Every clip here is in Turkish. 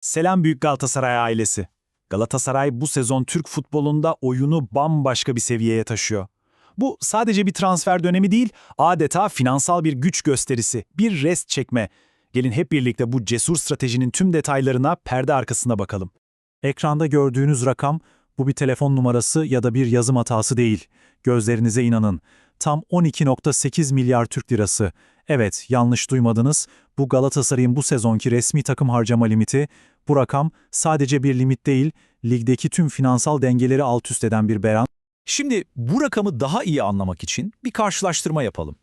Selam Büyük Galatasaray ailesi. Galatasaray bu sezon Türk futbolunda oyunu bambaşka bir seviyeye taşıyor. Bu sadece bir transfer dönemi değil, adeta finansal bir güç gösterisi, bir rest çekme. Gelin hep birlikte bu cesur stratejinin tüm detaylarına perde arkasına bakalım. Ekranda gördüğünüz rakam bu bir telefon numarası ya da bir yazım hatası değil. Gözlerinize inanın. Tam 12.8 milyar Türk lirası. Evet, yanlış duymadınız. Bu Galatasaray'ın bu sezonki resmi takım harcama limiti. Bu rakam sadece bir limit değil, ligdeki tüm finansal dengeleri alt üst eden bir beyan. Şimdi bu rakamı daha iyi anlamak için bir karşılaştırma yapalım.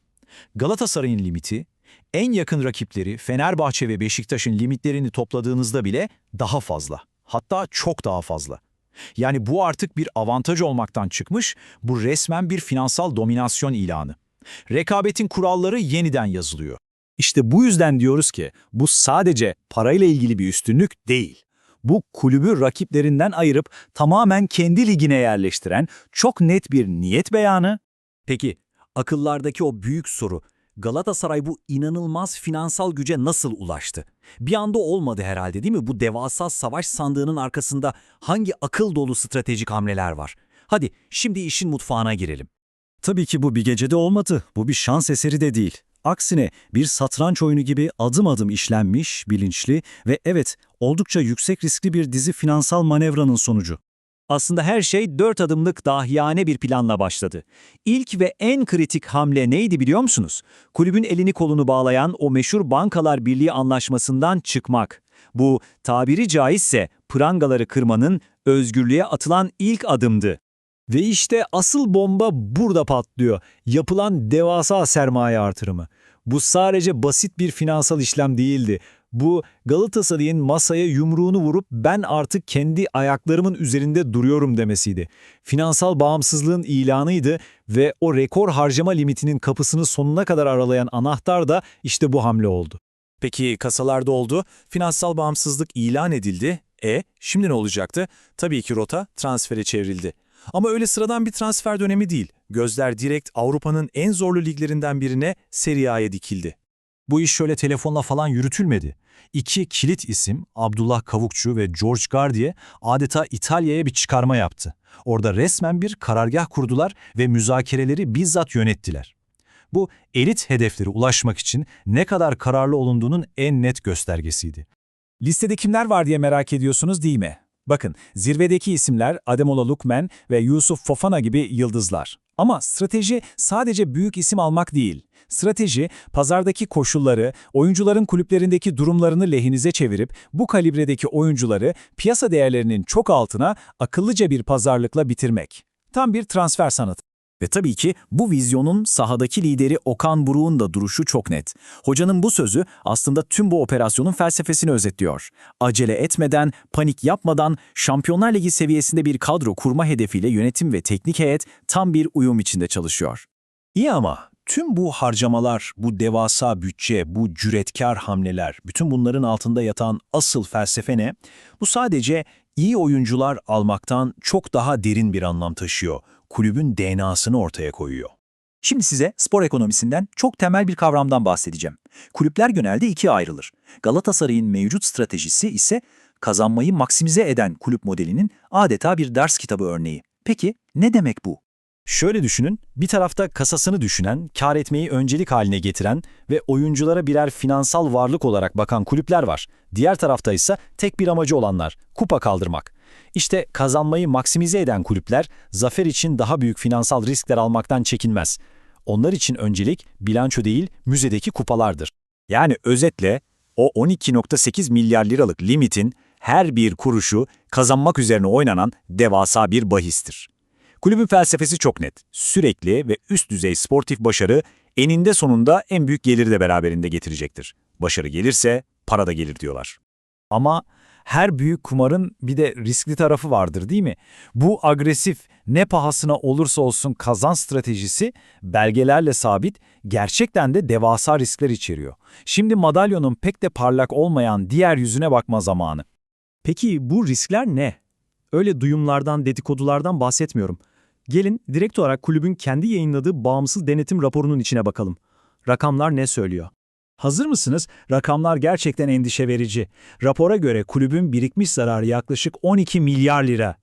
Galatasaray'ın limiti, en yakın rakipleri Fenerbahçe ve Beşiktaş'ın limitlerini topladığınızda bile daha fazla. Hatta çok daha fazla. Yani bu artık bir avantaj olmaktan çıkmış, bu resmen bir finansal dominasyon ilanı. Rekabetin kuralları yeniden yazılıyor. İşte bu yüzden diyoruz ki bu sadece parayla ilgili bir üstünlük değil. Bu kulübü rakiplerinden ayırıp tamamen kendi ligine yerleştiren çok net bir niyet beyanı. Peki, akıllardaki o büyük soru, Galatasaray bu inanılmaz finansal güce nasıl ulaştı? Bir anda olmadı herhalde değil mi? Bu devasa savaş sandığının arkasında hangi akıl dolu stratejik hamleler var? Hadi şimdi işin mutfağına girelim. Tabii ki bu bir gecede olmadı. Bu bir şans eseri de değil. Aksine bir satranç oyunu gibi adım adım işlenmiş, bilinçli ve evet oldukça yüksek riskli bir dizi finansal manevranın sonucu. Aslında her şey dört adımlık dahiyane bir planla başladı. İlk ve en kritik hamle neydi biliyor musunuz? Kulübün elini kolunu bağlayan o meşhur Bankalar Birliği anlaşmasından çıkmak. Bu tabiri caizse prangaları kırmanın özgürlüğe atılan ilk adımdı. Ve işte asıl bomba burada patlıyor. Yapılan devasa sermaye artırımı. Bu sadece basit bir finansal işlem değildi. Bu Galatasaray'ın masaya yumruğunu vurup ben artık kendi ayaklarımın üzerinde duruyorum demesiydi. Finansal bağımsızlığın ilanıydı ve o rekor harcama limitinin kapısını sonuna kadar aralayan anahtar da işte bu hamle oldu. Peki kasalarda oldu, finansal bağımsızlık ilan edildi. E, şimdi ne olacaktı? Tabii ki rota transfere çevrildi. Ama öyle sıradan bir transfer dönemi değil. Gözler direkt Avrupa'nın en zorlu liglerinden birine Serie A'ya dikildi. Bu iş şöyle telefonla falan yürütülmedi. İki kilit isim Abdullah Kavukçu ve George Gardier adeta İtalya'ya bir çıkarma yaptı. Orada resmen bir karargah kurdular ve müzakereleri bizzat yönettiler. Bu elit hedeflere ulaşmak için ne kadar kararlı olunduğunun en net göstergesiydi. Listede kimler var diye merak ediyorsunuz değil mi? Bakın, zirvedeki isimler Ademola Lookman ve Yusuf Fofana gibi yıldızlar. Ama strateji sadece büyük isim almak değil. Strateji, pazardaki koşulları, oyuncuların kulüplerindeki durumlarını lehinize çevirip bu kalibredeki oyuncuları piyasa değerlerinin çok altına akıllıca bir pazarlıkla bitirmek. Tam bir transfer sanatı. Ve tabii ki bu vizyonun sahadaki lideri Okan Buruk'un da duruşu çok net. Hocanın bu sözü aslında tüm bu operasyonun felsefesini özetliyor. Acele etmeden, panik yapmadan Şampiyonlar Ligi seviyesinde bir kadro kurma hedefiyle yönetim ve teknik heyet tam bir uyum içinde çalışıyor. İyi ama tüm bu harcamalar, bu devasa bütçe, bu cüretkar hamleler, bütün bunların altında yatan asıl felsefe ne? Bu sadece iyi oyuncular almaktan çok daha derin bir anlam taşıyor. Kulübün DNA'sını ortaya koyuyor. Şimdi size spor ekonomisinden çok temel bir kavramdan bahsedeceğim. Kulüpler genelde ikiye ayrılır. Galatasaray'ın mevcut stratejisi ise kazanmayı maksimize eden kulüp modelinin adeta bir ders kitabı örneği. Peki ne demek bu? Şöyle düşünün, bir tarafta kasasını düşünen, kar etmeyi öncelik haline getiren ve oyunculara birer finansal varlık olarak bakan kulüpler var. Diğer tarafta ise tek bir amacı olanlar, kupa kaldırmak. İşte kazanmayı maksimize eden kulüpler, zafer için daha büyük finansal riskler almaktan çekinmez. Onlar için öncelik bilanço değil, müzedeki kupalardır. Yani özetle o 12.8 milyar liralık limitin her bir kuruşu kazanmak üzerine oynanan devasa bir bahistir. Kulübün felsefesi çok net. Sürekli ve üst düzey sportif başarı eninde sonunda en büyük geliri de beraberinde getirecektir. Başarı gelirse para da gelir diyorlar. Ama her büyük kumarın bir de riskli tarafı vardır değil mi? Bu agresif, ne pahasına olursa olsun kazan stratejisi belgelerle sabit, gerçekten de devasa riskler içeriyor. Şimdi madalyonun pek de parlak olmayan diğer yüzüne bakma zamanı. Peki bu riskler ne? Öyle duyumlardan, dedikodulardan bahsetmiyorum. Gelin direkt olarak kulübün kendi yayınladığı bağımsız denetim raporunun içine bakalım. Rakamlar ne söylüyor? Hazır mısınız? Rakamlar gerçekten endişe verici. Rapora göre kulübün birikmiş zararı yaklaşık 12 milyar lira.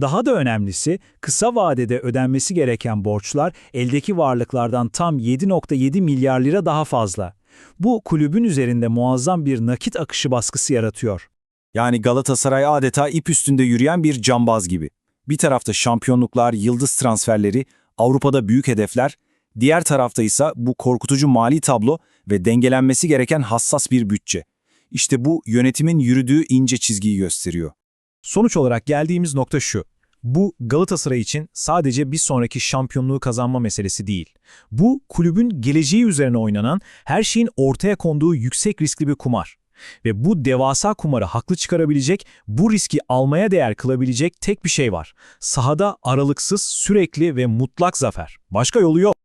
Daha da önemlisi, kısa vadede ödenmesi gereken borçlar eldeki varlıklardan tam 7.7 milyar lira daha fazla. Bu kulübün üzerinde muazzam bir nakit akışı baskısı yaratıyor. Yani Galatasaray adeta ip üstünde yürüyen bir cambaz gibi. Bir tarafta şampiyonluklar, yıldız transferleri, Avrupa'da büyük hedefler, diğer tarafta ise bu korkutucu mali tablo ve dengelenmesi gereken hassas bir bütçe. İşte bu yönetimin yürüdüğü ince çizgiyi gösteriyor. Sonuç olarak geldiğimiz nokta şu. Bu Galatasaray için sadece bir sonraki şampiyonluğu kazanma meselesi değil. Bu kulübün geleceği üzerine oynanan, her şeyin ortaya konduğu yüksek riskli bir kumar. Ve bu devasa kumarı haklı çıkarabilecek, bu riski almaya değer kılabilecek tek bir şey var. Sahada aralıksız, sürekli ve mutlak zafer. Başka yolu yok.